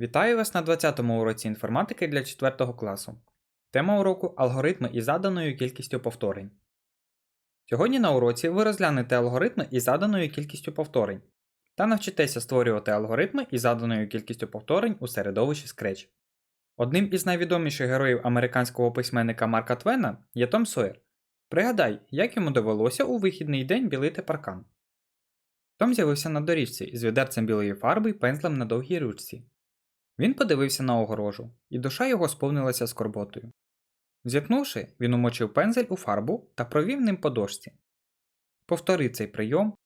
Вітаю вас на 20-му уроці інформатики для 4 класу. Тема уроку алгоритми із заданою кількістю повторень. Сьогодні на уроці ви розглянете алгоритми із заданою кількістю повторень та навчитеся створювати алгоритми із заданою кількістю повторень у середовищі Scratch. Одним із найвідоміших героїв американського письменника Марка Твена є Том Сойер. Пригадай, як йому довелося у вихідний день білити паркан. Том з'явився на доріжці з відерцем білої фарби і пензлем на довгій ручці. Він подивився на огорожу, і душа його сповнилася скорботою. Зітхнувши, він умочив пензель у фарбу та провів ним по дошці. Повторив цей прийом,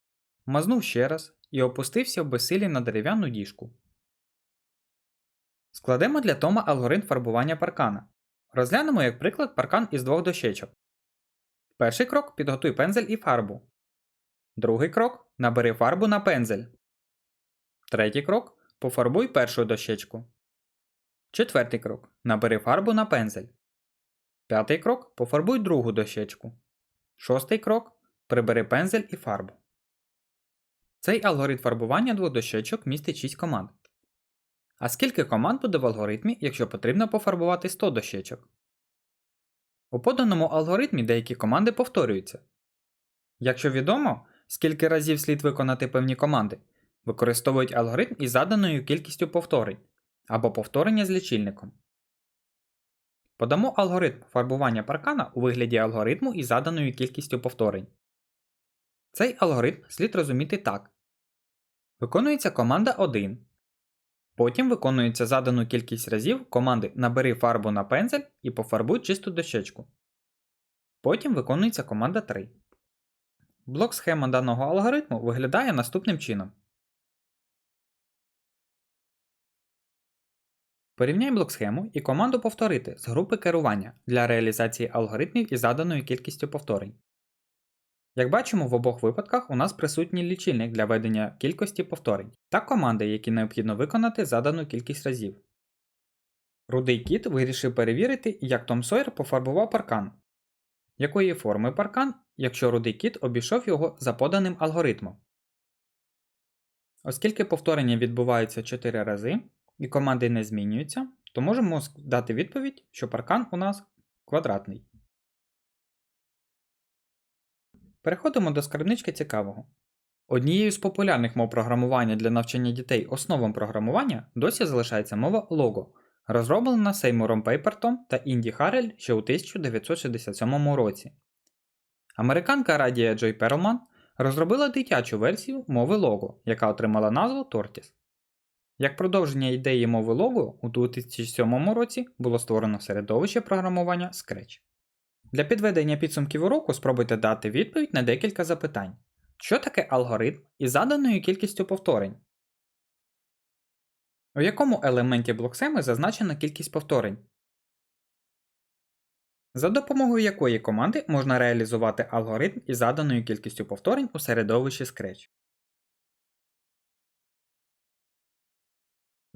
мазнув ще раз і опустився в безсилі на дерев'яну діжку. Складемо для Тома алгоритм фарбування паркана. Розглянемо як приклад паркан із двох дощечок. Перший крок підготуй пензель і фарбу. Другий крок набери фарбу на пензель. Третій крок пофарбуй першу дощечку. Четвертий крок набери фарбу на пензель. П'ятий крок пофарбуй другу дощечку. Шостий крок прибери пензель і фарбу. Цей алгоритм фарбування двох дощечок містить 6 команд. А скільки команд буде в алгоритмі, якщо потрібно пофарбувати 100 дощечок? У поданому алгоритмі деякі команди повторюються. Якщо відомо, скільки разів слід виконати певні команди, використовують алгоритм із заданою кількістю повторень або повторення з лічильником. Подамо алгоритм фарбування паркана у вигляді алгоритму із заданою кількістю повторень. Цей алгоритм слід розуміти так. Виконується команда 1. Потім виконується задану кількість разів команди Набери фарбу на пензель і пофарбуй чисту дощечку. Потім виконується команда 3. Блок схема даного алгоритму виглядає наступним чином. Порівняй блок схему і команду повторити з групи керування для реалізації алгоритмів із заданою кількістю повторень. Як бачимо, в обох випадках у нас присутній лічильник для ведення кількості повторень та команди, які необхідно виконати задану кількість разів. Рудий кіт вирішив перевірити, як Том Сойер пофарбував паркан. Якої форми паркан, якщо рудий кіт обійшов його за поданим алгоритмом. Оскільки повторення відбуваються 4 рази і команди не змінюються, то можемо дати відповідь, що паркан у нас квадратний. Переходимо до скарбнички цікавого. Однією з популярних мов програмування для навчання дітей основам програмування досі залишається мова Logo, розроблена Сеймуром Пейпертом та Інді Харрель ще у 1967 році. Американка Радія Джой Перлман розробила дитячу версію мови Logo, яка отримала назву Tortoise. Як продовження ідеї мови Logo, у 2007 році було створено середовище програмування Scratch. Для підведення підсумків уроку спробуйте дати відповідь на декілька запитань. Що таке алгоритм із заданою кількістю повторень? У якому елементі блоксеми зазначена кількість повторень? За допомогою якої команди можна реалізувати алгоритм із заданою кількістю повторень у середовищі Scratch?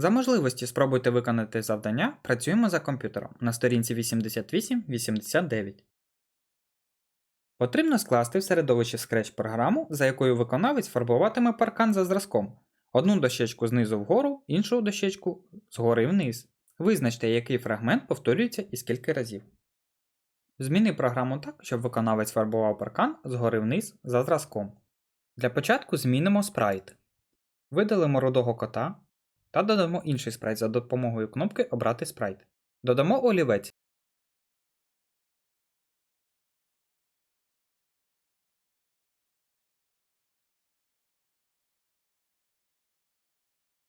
За можливості спробуйте виконати завдання Працюємо за комп'ютером на сторінці 88-89. Потрібно скласти в середовищі Scratch програму, за якою виконавець фарбуватиме паркан за зразком. Одну дощечку знизу вгору, іншу дощечку згори вниз. Визначте, який фрагмент повторюється і скільки разів. Зміни програму так, щоб виконавець фарбував паркан згори вниз за зразком. Для початку змінимо спрайт. Видалимо рудого кота та додамо інший спрайт за допомогою кнопки Обрати спрайт. Додамо олівець.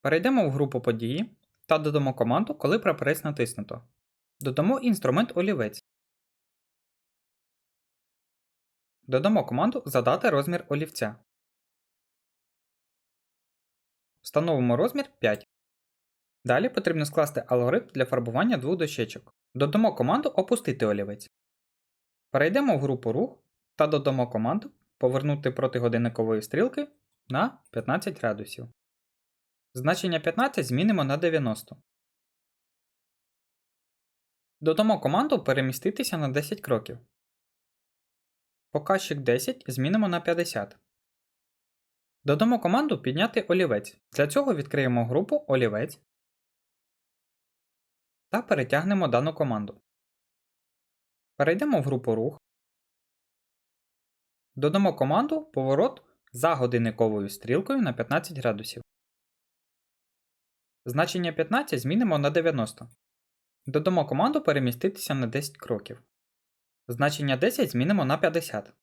Перейдемо в групу події та додамо команду, коли прапорець натиснуто. Додамо інструмент олівець. Додамо команду Задати розмір олівця. Встановимо розмір 5. Далі потрібно скласти алгоритм для фарбування двох дощечок. Додамо команду Опустити олівець. Перейдемо в групу рух та додамо команду Повернути проти годинникової стрілки на 15 градусів. Значення 15 змінимо на 90. Додамо команду переміститися на 10 кроків. Показчик 10 змінимо на 50. Додамо команду підняти олівець. Для цього відкриємо групу олівець. та перетягнемо дану команду. Перейдемо в групу рух. Додамо команду поворот за годинниковою стрілкою на 15 градусів. Значення 15 змінимо на 90. Додамо команду переміститися на 10 кроків. Значення 10 змінимо на 50.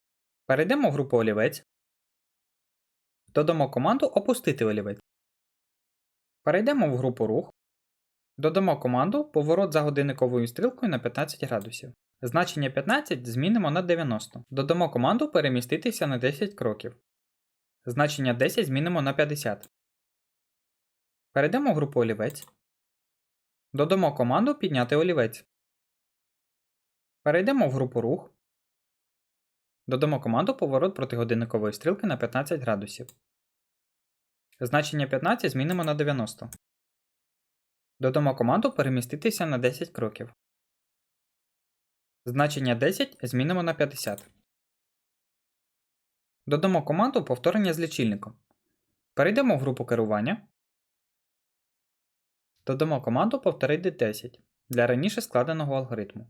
Перейдемо в групу олівець. Додамо команду опустити олівець. Перейдемо в групу рух. Додамо команду поворот за годинниковою стрілкою на 15 градусів. Значення 15 змінимо на 90. Додамо команду переміститися на 10 кроків. Значення 10 змінимо на 50. Перейдемо в групу олівець. Додамо команду підняти олівець. Перейдемо в групу рух. Додамо команду поворот проти годинникової стрілки на 15 градусів. Значення 15 змінимо на 90. Додамо команду переміститися на 10 кроків. Значення 10 змінимо на 50. Додамо команду повторення з лічильником. Перейдемо в групу керування. Додамо команду повторити 10 для раніше складеного алгоритму.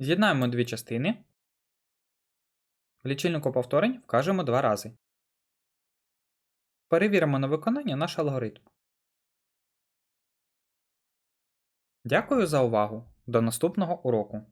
З'єднаємо дві частини. В лічильнику повторень вкажемо два рази. Перевіримо на виконання наш алгоритм. Дякую за увагу. До наступного уроку.